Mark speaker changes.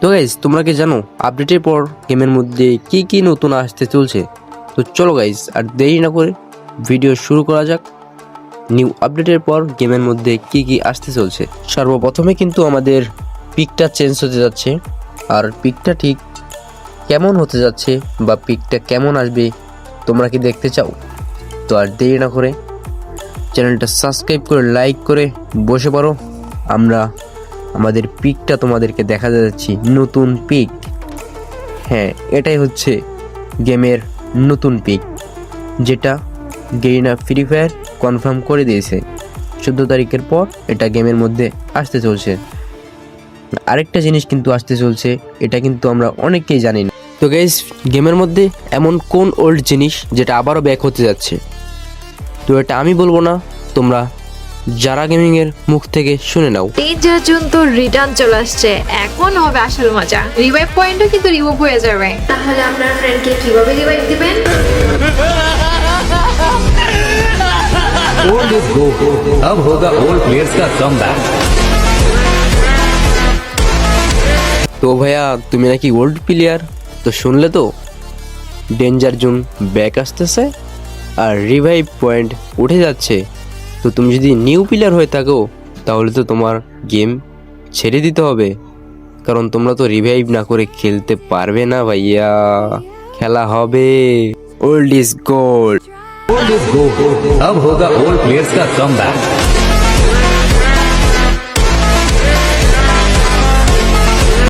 Speaker 1: তো গাইজ তোমরা কি জানো আপডেটের পর গেমের মধ্যে কি কি নতুন আসতে চলছে? তো চলো গাইজ আর দেরি না করে ভিডিও শুরু করা যাক। নিউ আপডেটের পর গেমের মধ্যে কি কি আসতে চলছে? সর্বপ্রথমে কিন্তু আমাদের পিকটা চেঞ্জ হতে যাচ্ছে। আর পিকটা ঠিক কেমন হতে যাচ্ছে বা পিকটা কেমন আসবে, তোমরা কি দেখতে চাও? তো আর দেরি না করে চ্যানেলটা সাবস্ক্রাইব করে লাইক করে বসে পড়ো। আমরা আমাদের পিকটা তোমাদেরকে দেখা যাচ্ছি, নতুন পিক। হ্যাঁ এটাই হচ্ছে গেমের নতুন পিক, যেটা গেরিনা ফ্রি ফায়ার কনফার্ম করে দিয়েছে। চোদ্দ তারিখের পর এটা গেমের মধ্যে আসতে চলছে। আরেকটা জিনিস কিন্তু আসতে চলছে, এটা কিন্তু আমরা অনেকেই জানি না। তো গাইজ গেমের মধ্যে এমন কোন ওল্ড জিনিস যেটা আবারও ব্যাক হতে যাচ্ছে? তো এটা আমি বলব না, তোমরা যারা গেমিংয়ের মুখ থেকে শুনে নাও
Speaker 2: ডেঞ্জার জোন তো রিটার্ন চলে আসছে এখন হবে আসল মজা রিভাইভ পয়েন্টও কিন্তু রিমুভ হয়ে যাবে তাহলে আপনার ফ্রেন্ডকে কিভাবে রিভাইভ দিবেন
Speaker 3: ओल्ड इज गो अब होगा ओल्ड प्लेयर्स का कम
Speaker 1: তো ভাইয়া তুমি নাকি ওল্ড প্লেয়ার তো শুনলে তো ডেঞ্জার জোন ব্যাক আসতেছে আর রিভাইভ পয়েন্ট উঠে যাচ্ছে তো তুমি যদি নিউ প্লেয়ার হয়ে থাকো তাহলে তো তোমার গেম ছেড়ে দিতে হবে কারণ তোমরা তো রিভাইভ না করে খেলতে পারবে না ভাইয়া খেলা হবে old is gold
Speaker 3: old is go अब होगा ओल्ड प्लेयर्स का कम